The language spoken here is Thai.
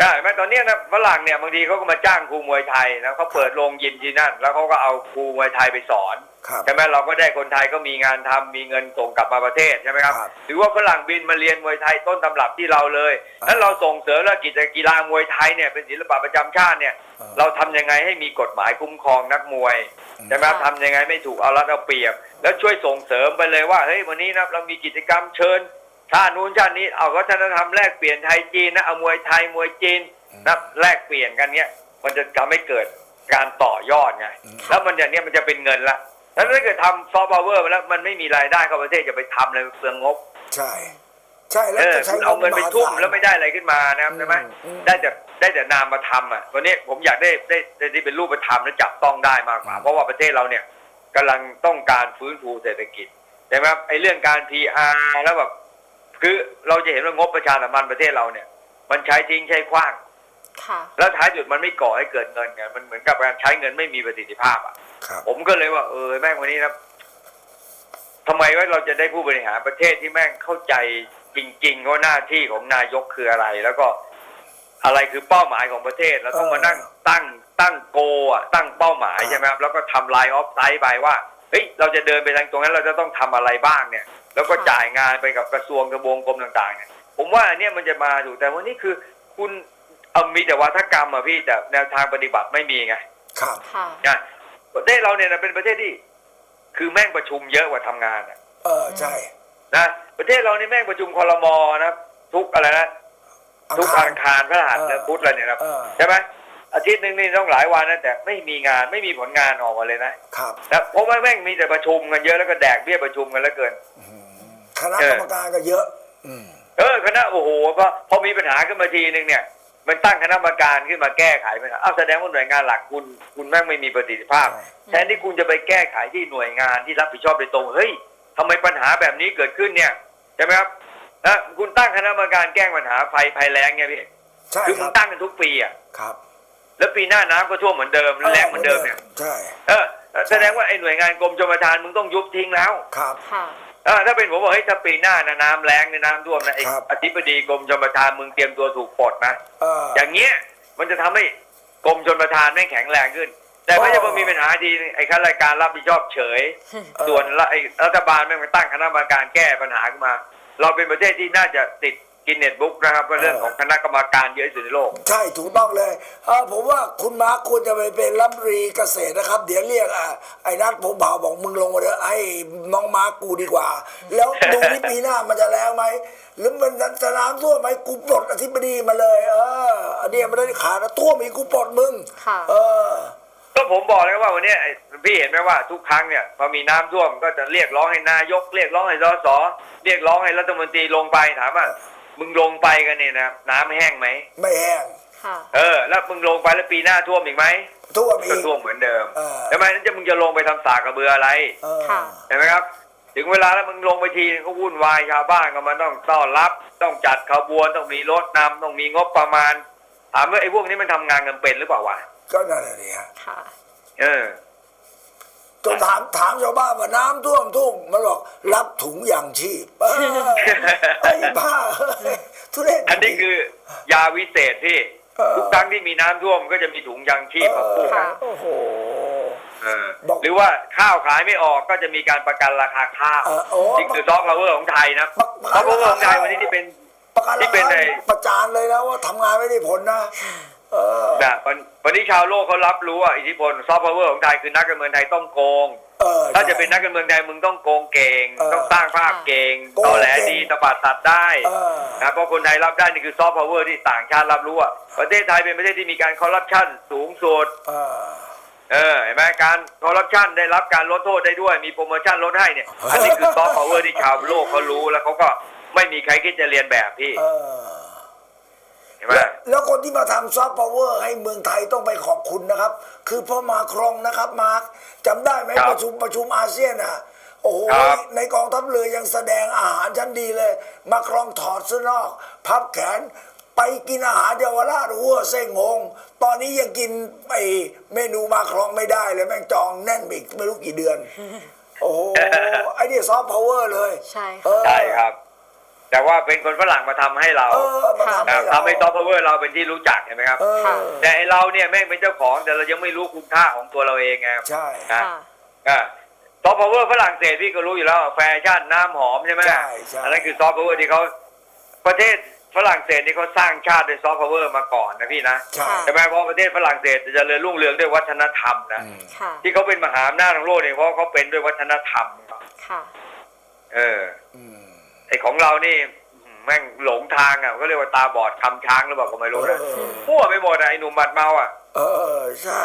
ใช่ไหมตอนเนี้ยนะฝรั่งเนี่ยบางทีเขาก็มาจ้างครูมวยไทยนะเขาเปิดโรงยิมที่นั่น แล้วเขาก็เอาครูมวยไทยไปสอนครับใช่ไหมเราก็ได้คนไทยก็มีงานทำมีเงินส่งกลับมาประเทศใช่ไหมครับครับหรือว่าฝรั่งบินมาเรียนมวยไทยต้นตำรับที่เราเลยอ่านั้นเราส่งเสริมแล้วกิจกีฬามวยไทยเนี่ยเป็นศิลปะประจำชาติเนี่ยอ่าเราทำยังไงให้มีกฎหมายคุ้มครองนักมวยใช่ไหมครับค่ะทำยังไงไม่ถูกเอารัดเอาเปรียบ แล้วช่วยส่งเสริมไปเลยว่าเฮ้ยวันนี้นะเรามีกิจกรรมเชิญ ชาตินู้นชาตินี้เอาวัฒนธรรมแลกเปลี่ยนไทยจีนนะเอามวยไทยมวยจีนนะแลกเปลี่ยนกันเนี่ยมันจะทำให้เกิดการต่อยอดไงแล้วมันอย่างเนี้ยมันจะเป็นเงินละแล้วถ้าเกิดทำซอฟต์พาวเวอร์ไปแล้วมันไม่มีรายได้เข้าประเทศจะไปทำอะไรเปลืองงบ ใช่ ใช่แล้เอวอจะใช้คุณเอาเงินไปมหาทุ่มศาลแล้วไม่ได้อะไรขึ้นมานะครับใช่ไหมอืมได้แต่ได้แต่นามมาทำอะวันนี้ผมอยากได้ได้ได้ที่เป็นรูปธรรมและจับต้องได้มากกว่า เพราะว่าประเทศเราเนี่ยกำลังต้องการฟื้นฟูเศรษฐกิจใช่ไหมครับไอ้เรื่องการ PR แล้วแบบ คือเราจะเห็นว่างบประชาสัมพันธ์ประเทศเราเนี่ย มันใช้ทิ้งใช้ขว้างค่ะแล้วท้ายสุดมันไม่ก่อให้เกิดเงินไงมันเหมือนกับการใช้เงินไม่มีประสิทธิภาพอะครับผมก็เลยว่าเออแม่งวันนี้นะทำไมว่าเราจะได้ผู้บริหารประเทศที่แม่งเข้าใจจริงๆว่าหน้าที่ของนายกคืออะไร แล้วก็อะไรคือเป้าหมายของประเทศเราต้องมานั่งตั้งตั้งโกอะตั้งเป้าหมายใช่ไหมครับแล้วก็ทำไลน์ออฟไซด์ไปว่า เฮ้ยเราจะเดินไปทางตรงนั้นเราจะต้องทำอะไรบ้างเนี่ย แล้วก็จ่ายงานไปกับกระทรวงกระบวงกรมต่างๆเนี่ยผมว่าอันเนี้ยมันจะมาถูกแต่วันนี้คือคุณเอามีแต่วัฒกรรมอะพี่แต่แนวทางปฏิบัติไม่มีไงครับค่ะนะประเทศเราเนี่ยนะเป็นประเทศที่ คือแม่งประชุมเยอะกว่าทำงานนะเออใช่นะประเทศเรานี่แม่งประชุมคอรมอนะทุกอะไรนะอังทุกคารอังคารพฤหัสเออและพุธอะไรเนี่ยนะเออใช่ไหม อาทิตย์หนึ่งนี่ต้องหลายวันนะแต่ไม่มีงานไม่มีผลงานออกมาเลยนะครับนะเพราะว่าแม่งมีแต่ประชุมกันเยอะแล้วก็แดกเบี้ยประชุมกันแล้วเกินคณะกรรมการก็เยอะอืมเออคณะโอ้โหพอพอมีปัญหาขึ้นมาทีหนึ่งเนี่ยมันตั้งคณะกรรมการขึ้นมาแก้ไขปัญหาอ้าวแสดงว่าหน่วยงานหลักคุณคุณแม่งไม่มีประสิทธิภาพใช่แทนที่คุณจะไปแก้ไขที่หน่วยงานที่รับผิดชอบโดยตรงเฮ้ยทำไมปัญหาแบบนี้เกิดขึ้นเนี่ยใช่ไหมครับนะคุณตั้งคณะกรรมการแก้ปัญหาภัยภัยแล้งไงพี่ใช่คือคมึรังบตั้งกันทุกปีอะครับ แล้วปีหน้าน้ำก็ท่วมเหมือนเดิมแรงเหมือนเดิมเนี่ยใช่เออแสดงว่าไอ้หน่วยงานกรมชลประทานมึงต้องยุบทิ้งแล้วครับค่ะเออถ้าเป็นผมบอกเฮ้ยถ้าปีหน้านะน้ำแรงในยน้ำท่วมนะไอ้ครับอธิบดีกรมชลประทานมึงเตรียมตัวถูกปลดนะเอออย่างเงี้ยมันจะทำให้กรมชลประทานไม่งแข็งแรงขึ้น แต่ไม่ใช่พอมีปัญหาทีนึงไอ้ข้าราชการรับผิดชอบเฉย ส่วนละไอ้รัฐบาลแม่งไปตั้งคณะกรรมการแก้ปัญหาขึ้นมา เราเป็นประเทศที่น่าจะติด กินเน็ตบุ๊กนะครับก็เรื่องของคณะกรรมการเยอะที่สุดในโลก ใช่ถูกต้องเลยเออผมว่าคุณมาร์คควรจะไปเป็นรัฐมนตรีเกษตรนะครับ เดี๋ยวเรียกอะไอ้นัทผมเบาบอกมึงลงมาเถอะให้น้องมาร์คกูดีกว่า แล้วดูที่ปีหน้ามันจะแรงไหมหรือมันจะน้ำท่วมไหมกูปลดอธิบดีมาเลย เอออันเนี้ยมันได้ขาดนะท่วมอีกกูปลดมึงค่ะ เออ ก็ผมบอกเลยว่าวันเนี้ยไอ้พี่เห็นไหมว่าทุกครั้งเนี่ยพอมีน้ำท่วมก็จะเรียกร้องให้นายก เรียกร้องให้สสเรียกร้องให้รัฐมนตรีลงไปถามว่า มึงลงไปกันเนี่ยนะน้ำแห้งไหมไม่แห้งค่ะ เออ แล้วมึงลงไปแล้วปีหน้าท่วมอีกไหมท่วมก็อีกท่วมเหมือนเดิมเออ ทำไมนั้นจะมึงจะลงไปทำสากกระเบืออะไร เออค่ะ เห็นไหมครับ ถึงเวลาแล้วมึงลงไปทีนึงก็วุ่นวายชาวบ้านก็มาต้องต้อนรับ ต้องจัดขบวนต้องมีรถนำต้องมีงบประมาณถามว่าไอ้พวกนี้มันทำงานกันเป็นหรือเปล่าวะก็นั่นแหละดิฮะค่ะ เออ จนถามถามชาวบ้านว่าน้ำท่วมทุ่งมันบอกรับถุงยางชีพเออไอ้บ้าเอ้ยทุเรศอันนี้คือยาวิเศษที่เออทุกครั้งที่มีน้ำท่วมก็จะมีถุงยางชีพมาคู่กันค่ะ โอ้โห เออบอกหรือว่าข้าวขายไม่ออกก็จะมีการประกันราคาข้าวเออโอ้ นี่คือซอฟต์พาวเวอร์ของไทยนะประซกัอนฟต์พาวเวอร์ของไทยวันนี้ที่เป็น ประกันที่ราเป็นคาไอ้ประจานเลยนะว่าทำงานไม่ได้ผลนะเออ นะวันวันนี้ชาวโลกเขารับรู้ว่าอิทธิพลซอฟต์พาวเวอร์ของไทยคือนักการเมืองไทยต้องโกงเออถ้าจะเป็นนักการเมืองไทยมึงต้องโกงเก่งเออต้องสร้างภาพเก่งโกงตอแหลเก่งดีตบัดสัตว์ได้เออนะเพราะคนไทยรับได้นี่คือซอฟต์พาวเวอร์ที่ต่างชาติรับรู้ว่าประเทศไทยเป็นประเทศที่มีการคอร์รัปชันสูงสุดเออเออเห็นไหมการคอร์รัปชันได้รับการลดโทษได้ด้วยมีโปรโมชั่นลดให้เนี่ย อันนี้คือซอฟต์พาวเวอร์ที่ชาวโลกเขารู้แล้วเขาก็ไม่มีใครคิดจะเรียนแบบพี่ เออเห็นไหมแล้วแล้วคนที่มาทำซอฟต์พาวเวอร์ให้เมืองไทยต้องไปขอบคุณนะครับ คือพ่อมาครองนะครับมาร์คจำได้ไหมประชุมประชุมอาเซียนอะโอ้โหในกองทัพเรือยังแสดงอาหารชั้นดีเลย มาครองถอดเสื้อนอก พับแขนไปกินอาหารเยาวราชหัวเส้งงง ตอนนี้ยังกินไอเมนูมาครองไม่ได้เลยแม่งจองแน่นอีกไม่รู้กี่เดือน โอ้โหไอ้นี่ซอฟต์พาวเวอร์เลย ใช่ค่ะเออใช่ครับ แต่ว่าเป็นคนฝรั่งมาทำให้เราเออมาทำให้นะเราทำให้ซอฟต์พาวเวอร์เราเป็นที่รู้จักเห็นไหมครับเออค่ะแต่ไอ้เราเนี่ยแม่งเป็นเจ้าของ แต่เรายังไม่รู้คุณค่าของตัวเราเองไงใช่นะค่ะอ่าซอฟต์พาวเวอร์ฝรั่งเศสพี่ก็รู้อยู่แล้ว แฟชั่นน้ำหอมใช่ไหมใช่ใช่อันนั้นคือซอฟต์พาวเวอร์ที่เขาประเทศฝรั่งเศสนี่เขาสร้างชาติด้วยซอฟต์พาวเวอร์มาก่อนนะพี่นะใช่ใช่ไหมเพราะประเทศฝรั่งเศสจะเจริญรุ่งเรืองด้วยวัฒนธรรมนะอืมค่ะที่เขาเป็นมหาอำนาจของโลกเนี่ยเพราะเขาเป็นด้วยวัฒนธรรมค่ะเอออืม ไอของเรานี่แม่งหลงทางอะก็เรียกว่าตาบอดคำช้างหรือเปล่าก็ไม่รู้นะเออมั่วไปหมดอะไอหนุ่มบัดเมาอะ เออใช่